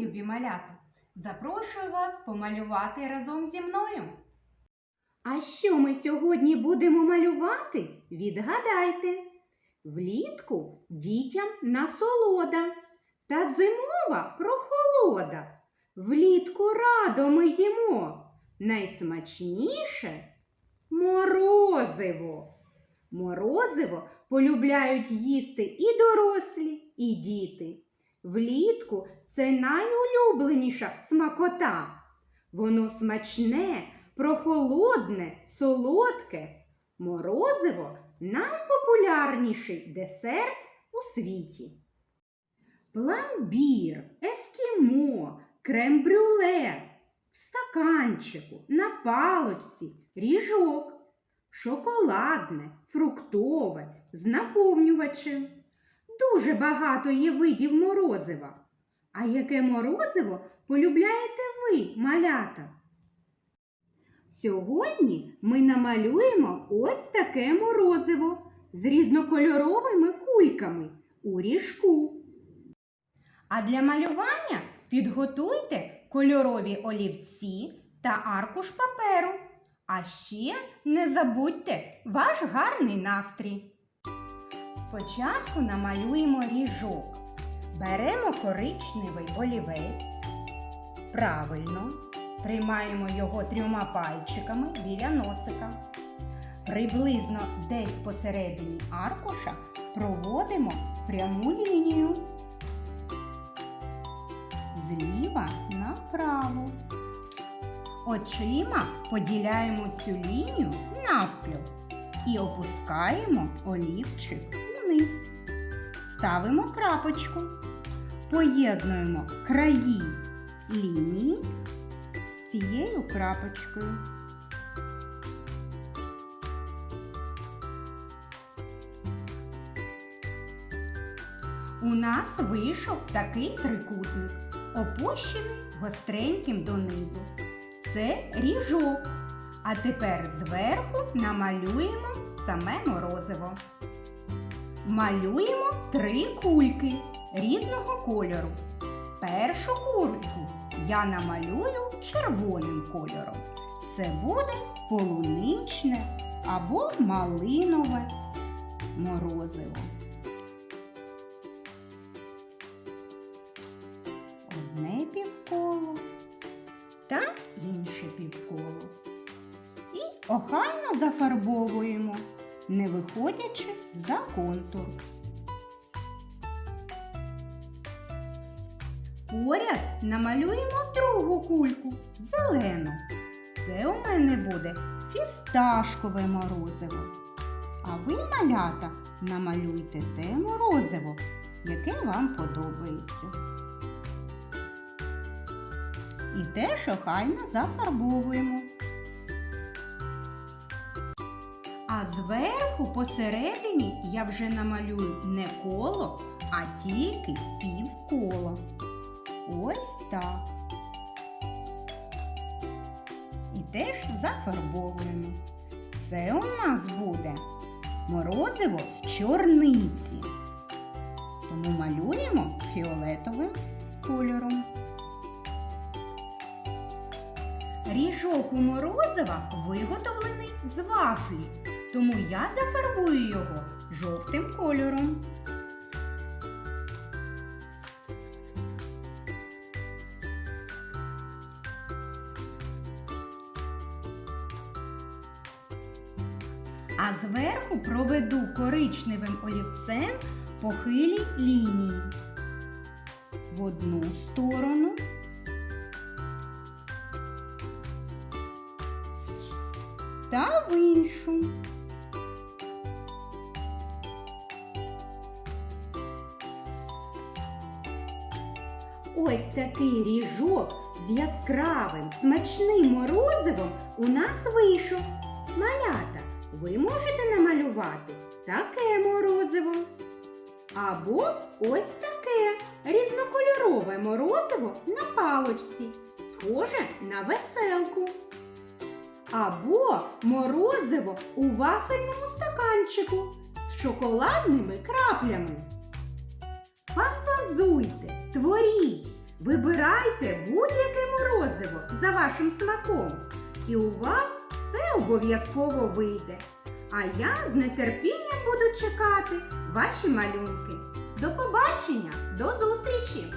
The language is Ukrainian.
любі малята! Запрошую вас помалювати разом зі мною. А що ми сьогодні будемо малювати? Відгадайте. Влітку дітям насолода та зимова прохолода. Влітку радо ми їмо. Найсмачніше морозиво. Морозиво полюбляють їсти і дорослі, і діти. Влітку це найулюбленіша смакота. Воно смачне, прохолодне, солодке. Морозиво найпопулярніший десерт у світі. Пломбір, ескімо, крем-брюле, в стаканчику, на палочці, ріжок, шоколадне, фруктове, з наповнювачем. Дуже багато є видів морозива. А яке морозиво полюбляєте ви, малята? Сьогодні ми намалюємо ось таке морозиво з різнокольоровими кульками у ріжку. А для малювання підготуйте кольорові олівці та аркуш паперу. А ще не забудьте ваш гарний настрій. Спочатку намалюємо ріжок. Беремо коричневий олівець. Правильно. Тримаємо його трьома пальчиками біля носика. Приблизно десь посередині аркуша проводимо пряму лінію. Зліва направо. Очима поділяємо цю лінію навпіл і опускаємо олівчик вниз. Ставимо крапочку. Поєднуємо краї лінії з цією крапочкою. У нас вийшов такий трикутник, опущений гостреньким донизу. Це ріжок. А тепер зверху намалюємо саме морозиво. Малюємо три кульки різного кольору. Першу кульку я намалюю червоним кольором. Це буде полуничне або малинове морозиво. Одне півколо та інше півколо. І охайно зафарбовуємо, не виходячи за контур. Поряд намалюємо другу кульку зелену. Це у мене буде фісташкове морозиво. А ви, малята, намалюйте те морозиво, яке вам подобається. І теж охайно зафарбовуємо. А зверху посередині я вже намалюю не коло, а тільки півколо. Ось так. І теж зафарбовуємо. Це у нас буде морозиво з чорниці. Тому малюємо фіолетовим кольором. Ріжок у морозива виготовлений з вафлі, тому я зафарбую його жовтим кольором. А зверху проведу коричневим олівцем похилі лінії в одну сторону та в іншу. Ось такий ріжок з яскравим смачним морозивом у нас вийшов. Малята, ви можете намалювати таке морозиво. Або ось таке різнокольорове морозиво на палочці, схоже на веселку. Або морозиво у вафельному стаканчику з шоколадними краплями. Фантазуйте, творіть, Вибирайте будь-яке морозиво за вашим смаком, і у вас все обов'язково вийде. А я з нетерпінням буду чекати ваші малюнки. До побачення, до зустрічі!